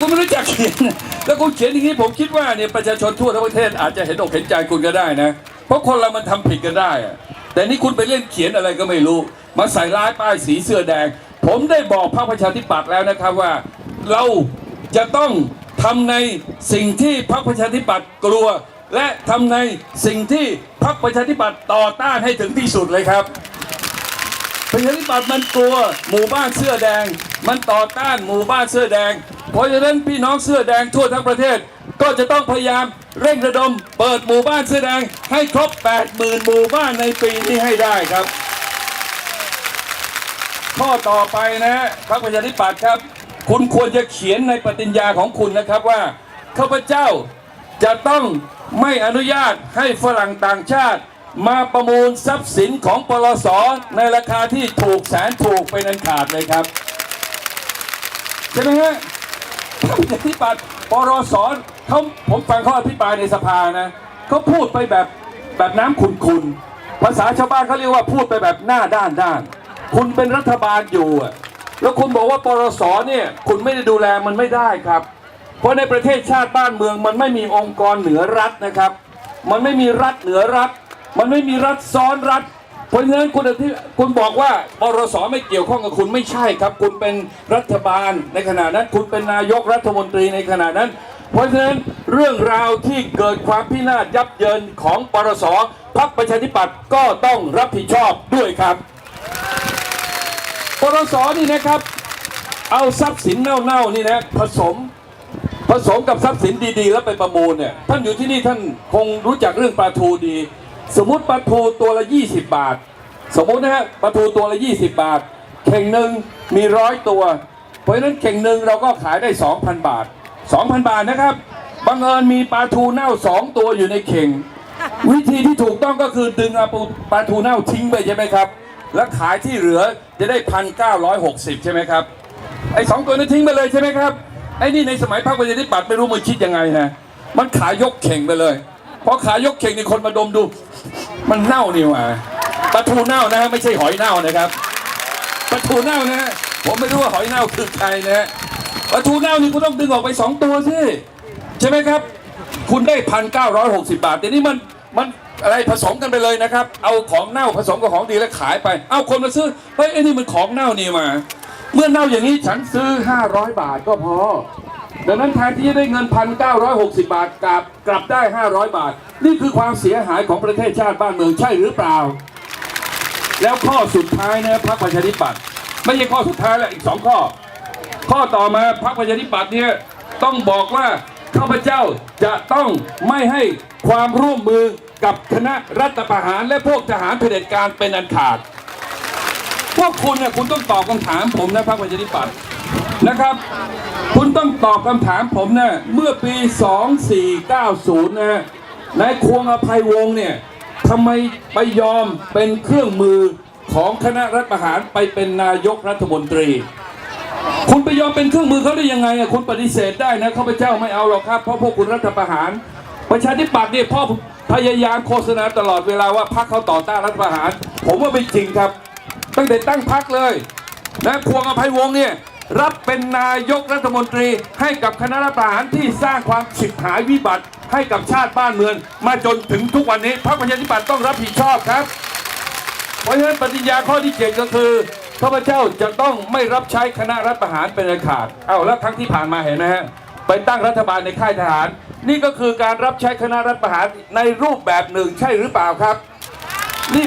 คุณไม่รู้จักเขียนแล้วคุณเขียนอย่างนี้ผมคิดว่าเนี่ยประชาชนทั่วทั้งประเทศอาจจะเห็นอกเห็นใจคุณก็ได้นะ เพราะคนเรามันทำผิดกันได้อะแต่นี่คุณไปเล่นเขียนอะไรก็ไม่รู้ มาใส่ร้ายป้ายสีเสื้อแดง ผมได้บอกพรรคประชาธิปัตย์แล้วนะครับว่า เราจะต้องทำในสิ่งที่พรรคประชาธิปัตย์กลัว และทำในสิ่งที่พรรคประชาธิปัตย์ต่อต้านให้ถึงที่สุดเลยครับประชาธิปัตย์มันกลัวหมู่บ้านเสื้อแดง มันต่อต้านหมู่บ้านเสื้อแดง เพราะฉะนั้นพี่น้องเสื้อแดงทั่วทั้งประเทศ ก็จะต้องพยายามเร่งระดม เปิดหมู่บ้านเสื้อแดงให้ครบ 80,000 หมู่บ้านในปีนี้ให้ได้ครับ ข้อต่อไปนะฮะพรรคประชาธิปัตย์ครับ คุณควรจะเขียนในปฏิญญาของคุณนะครับว่าข้าพเจ้าจะต้องไม่อนุญาตให้ฝรั่งต่างชาติ มาประมูลทรัพย์สินของปลสในราคาที่ถูกแสนถูกเป็นอันขาดเลยครับใช่ไหมฮะ พรรคปราธิปัตย์ปรสเขาผมฟังเขาอภิปรายในสภานะเขาพูดไปแบบแบบน้ำขุนๆภาษาชาวบ้านเขาเรียกว่าพูดไปแบบหน้าด้านด้าน คุณเป็นรัฐบาลอยู่อะแล้วคุณบอกว่าปรสเนี่ยคุณไม่ได้ดูแลมันไม่ได้ครับ เพราะในประเทศชาติบ้านเมืองมันไม่มีองค์กรเหนือรัฐนะครับ มันไม่มีรัฐเหนือรัฐ มันไม่มีรัฐซ้อนรัฐ เพราะฉะนั้นคุณอธิคุณบอกว่าปรสไม่เกี่ยวข้องกับคุณไม่ใช่ครับ คุณเป็นรัฐบาลในขณะนั้น คุณเป็นนายกรัฐมนตรีในขณะนั้น เพราะฉะนั้นเรื่องราวที่เกิดความพินาศยับเยินของปรสพรรคประชาธิปัตย์ก็ต้องรับผิดชอบด้วยครับปรสนี่นะครับ เอาทรัพย์สินเน่าๆนี่นะผสมผสมกับทรัพย์สินดีๆ แล้วไปประมูลเนี่ยท่านอยู่ที่นี่ท่านคงรู้จักเรื่องปลาทูดี สมมติปลาทูตัวละ 20 บาท สมมตินะฮะปลาทูตัวละ 20 บาท เข่งหนึ่งมีร้อยตัว เพราะฉะนั้นเข่งหนึ่งเราก็ขายได้ 2,000 บาท 2,000 บาทนะครับบังเอิญมีปลาทูเน่า 2 ตัวอยู่ในเข่ง วิธีที่ถูกต้องก็คือดึงเอาปลาทูเน่าทิ้งไปใช่ไหมครับ แล้วขายที่เหลือจะได้พันเก้าร้อยหกสิบใช่ไหมครับไอ้สองตัวนั้นทิ้งไปเลยใช่ไหมครับไอ้นี่ในสมัยพรรคประชาธิปัตย์ไม่รู้มันคิดยังไงนะมันขายยกเข่งไปเลยพอขายยกเข่งนี่คนมาดมดู มันเน่านี่หว่าปลาทูเน่านะฮะไม่ใช่หอยเน่านะครับปลาทูเน่านะฮะผมไม่รู้ว่าหอยเน่าคือใครนะฮะปลาทูเน่านี่คุณต้องดึงออกไปสองตัวสิใช่ไหมครับ คุณได้พันเก้าร้อยหกสิบาทแต่นี่มันมันอะไรผสมกันไปเลยนะครับ เอาของเน่าผสมกับของดีแล้วขายไป เอาคนมาซื้อเฮ้ยไอ้นี่มันของเน่านี่มา เมื่อเน่าอย่างนี้ฉันซื้อ500บาทก็พอ ดังนั้นแทนที่จะได้เงิน 1,960 บาทกลับกลับได้ 500 บาท นี่คือความเสียหายของประเทศชาติบ้านเมืองใช่หรือเปล่า แล้วข้อสุดท้ายนะพรรคประชาธิปัตย์ไม่ใช่ข้อสุดท้ายแล้วอีกสองข้อ ข้อต่อมาพรรคประชาธิปัตย์เนี่ยต้องบอกว่าข้าพเจ้าจะต้องไม่ให้ความร่วมมือกับคณะรัฐประหารและพวกทหารเผด็จการเป็นอันขาด พวกคุณเนี่ยคุณต้องตอบคำถามผมนะพรรคประชาธิปัตย์ นะครับ คุณต้องตอบคำถามผมนะเมื่อปี 2490 นะนายควงอภัยวงศ์เนี่ยทำไมไปยอมเป็นเครื่องมือของคณะรัฐประหารไปเป็นนายกรัฐมนตรี คุณไปยอมเป็นเครื่องมือเขาได้ยังไงอะคุณปฏิเสธได้นะข้าพเจ้าไม่เอาหรอกครับ เพราะพวกคุณรัฐประหาร ประชาธิปัตย์เนี่ยพ่อพยายามโฆษณาตลอดเวลาว่าพรรคเขาต่อต้านรัฐประหาร ผมว่าไม่จริงครับ ตั้งแต่ตั้งพรรคเลยนะควงอภัยวงศ์เนี่ย รับเป็นนายกรัฐมนตรีให้กับคณะรัฐประหารที่สร้างความฉิบหายวิบัติให้กับชาติบ้านเมือง มาจนถึงทุกวันนี้พรรคประชาธิปัตย์ต้องรับผิดชอบครับ เพราะฉะนั้นปฏิญญาข้อที่เจ็ดก็คือข้าพเจ้าจะต้องไม่รับใช้คณะรัฐประหารเป็นอันขาดเอาแล้วครั้งที่ผ่านมาเห็นนะฮะไปตั้งรัฐบาลในค่ายทหาร นี่ก็คือการรับใช้คณะรัฐประหารในรูปแบบหนึ่งใช่หรือเปล่าครับนี่